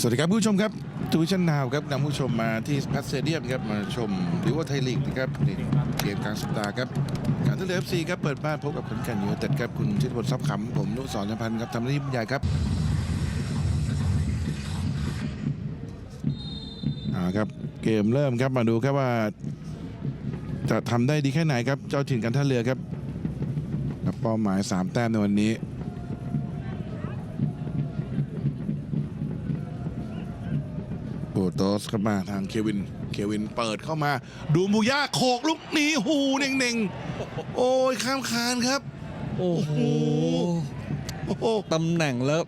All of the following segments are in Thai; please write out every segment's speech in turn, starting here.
สวัสดีครับผู้ชมครับทูชันนาวครับนำผู้ชมมาที่พัทเตเดียมครับมาชมริวอไทยลีกนะครับนี่เกมกลางสัปดาห์ครับการท่าเรือเอฟซีครับเปิดบ้านพบกับขอนแก่นยูไนเต็ดครับคุณชิตพลทรัพย์ขำผมนุสรณพันธ์ครับทำหน้าที่บรรยายครับอ่าครับเกมเริ่มครับมาดูครับว่าจะทำได้ดีแค่ไหนครับเจ้าถิ่นการท่าเรือครับกับเป้าหมาย 3 แต้มในวันนี้ โอ้โตสเข้ามาทางเควิน เควินเปิดเข้ามา ดูมูย่าโขกลูกนี้หูเน่งเน่งโอ้ยข้ามคานครับ โอ้โหโอ้โหตำแหน่งแล้ว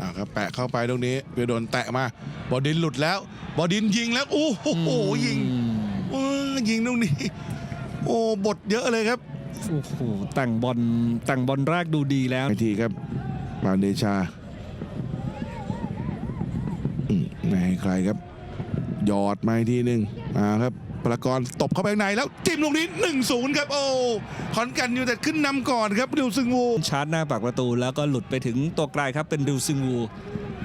อ่าครับแปะเข้าไปตรงนี้เพื่อโดนแตะมา บอดินหลุดแล้ว บอดินยิงแล้วโอ้โหยิงว้ายิงตรงนี้ โอ้บทเยอะเลยครับโอ้โหแต่งบอลแต่งบอลแรกดูดีแล้วไปทีครับปานเดชา ไม่ให้ใครครับ หยอดมาอีกทีหนึ่งมาครับประกรณ์ตบเข้าไปข้างในแล้วจิ้มลูกนี้1-0ครับโอ้ขอนแก่นยูไนเต็ดขึ้นนำก่อนครับดิวซึงวูชาร์จหน้าปากประตูแล้วก็หลุดไปถึงตัวไกลครับเป็นดิวซึงวู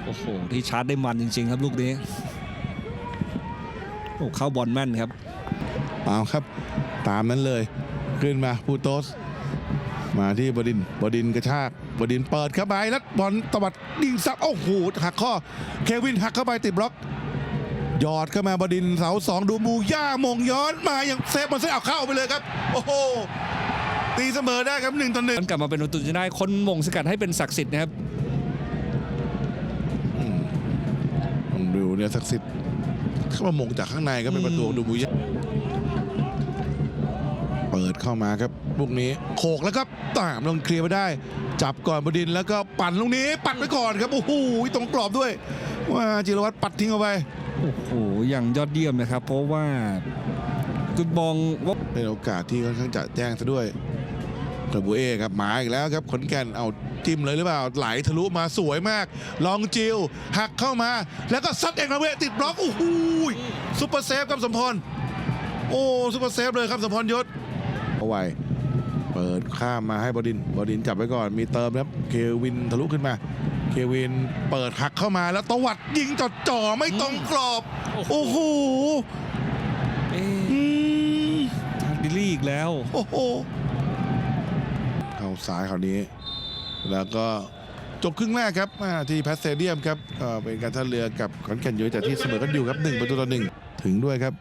โอ้โหที่ชาร์จได้มันจริง ๆ ครับลูกนี้โอ้เข้าบอลแม่นครับเอาครับ ตามนั้นเลยขึ้นมาพูโตส มาที่บดินทร์บดินทร์กระชากบดินทร์เปิดเข้าไปแล้วบอลตวัดดิงซับโอ้โหหักข้อ เควินหักเข้าไปติดบล็อกหยอดเข้ามาบดินทร์เสาสองดูมูย่ามงย้อนมาอย่างเซฟบอลเซฟเอาเข้าไปเลยครับ โอ้โหตีเสมอได้ครับหนึ่งต่อหนึ่งมันกลับมาเป็นประตูจะได้คนมงสกัดให้เป็นศักดิ์สิทธิ์นะครับต้องดูเนี่ยศักดิ์สิทธิ์เข้ามามงจากข้างในก็เป็นประตูของดูมูย่าเปิดเข้ามาครับลูกนี้โขกแล้วก็ตามลงเคลียร์ไปได้ จับก่อนบดินทร์แล้วก็ปั่นลูกนี้ปัดไปก่อนครับโอ้โหตรงกรอบด้วยว่าจิรวัตรปัดทิ้งเอาไปโอ้โหอย่างยอดเยี่ยมนะครับ เพราะว่าคุณมองว่าเป็นโอกาสที่ค่อนข้างจะแจ้งซะด้วยกระบูเอครับมาอีกแล้วครับขอนแก่นเอาจิ้มเลยหรือเปล่าไหลทะลุมาสวยมาก ลองจิวหักเข้ามา แล้วก็ซัดเองระเวติดบล็อกโอ้โหซุปเปอร์เซฟครับสมพรโอ้ซุปเปอร์เซฟเลยครับสมพรยศ เอาไว้เปิดข้ามมาให้บดินทร์บดินทร์จับไว้ก่อนมีเติมครับเควินทะลุขึ้นมาเควินเปิดหักเข้ามาแล้วตวัดยิงจ่อจ่อๆไม่ตรงกรอบ โอ้โหเอ๊ะอืมทางดิลลี่อีกแล้ว โอ้โห เข้าซ้ายคราวนี้ แล้วก็จบครึ่งแรกครับอ่าที่แพสเซเดียมครับก็เป็นการท่าเรือกับขอนแก่นยูไนเต็ดที่เสมอกันอยู่ครับหนึ่งประตูต่อหนึ่งถึงด้วยครับ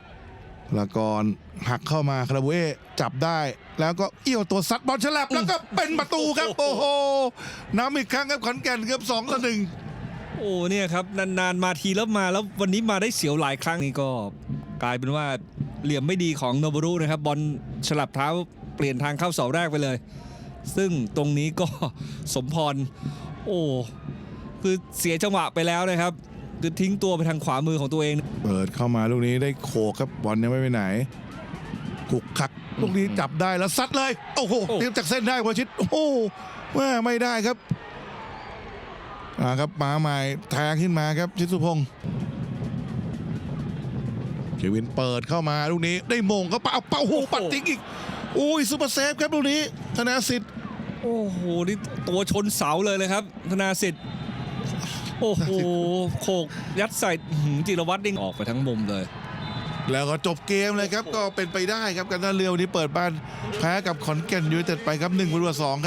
ละกรหักเข้ามาคาราบูเอะจับได้ แล้วก็เอี้ยวตัวซัดบอลฉลับแล้วก็เป็นประตูครับ โอ้โหน้ำอีกครั้งครับขอนแก่นครับสองต่อหนึ่งโอ้เนี่ยครับนานๆมาทีแล้วมาแล้ววันนี้มาได้เสียวหลายครั้งนี่ก็กลายเป็นว่าเหลี่ยมไม่ดีของโนบรุนะครับบอลฉลับเท้าเปลี่ยนทางเข้าเสาแรกไปเลย ซึ่งตรงนี้ก็สมพร โอ้คือเสียจังหวะไปแล้วนะครับ คือทิ้งตัวไปทางขวามือของตัวเอง เปิดเข้ามาลูกนี้ได้โขกครับบอลยังไม่ไปไหนกุกคักลูกนี้จับได้แล้วซัดเลย โอ้โหโอ้ เตรียมจากเส้นได้วชิตโอ้โหแม่ไม่ได้ครับอ่าครับมาใหม่แทงขึ้นมาครับชิตสุพงศ์เควินเปิดเข้ามาลูกนี้ได้มงก็เป่าเป่าโอ้โหปัดทิ้งอีกโอ้ยซูเปอร์เซฟครับลูกนี้ธนาสิทธิ์โอ้โหนี่ตัวชนเสาเลยเลยครับ ธนาสิทธิ์ โอ้โหโขกยัดใส่หือจิรวัตรดิ่งออกไปทั้งมุมเลย แล้วก็จบเกมเลยครับก็เป็นไปได้ครับการท่าเรือวันนี้เปิดบ้านแพ้กับขอนแก่นยูไนเต็ดไปครับหนึ่งประตูต่อสองครับ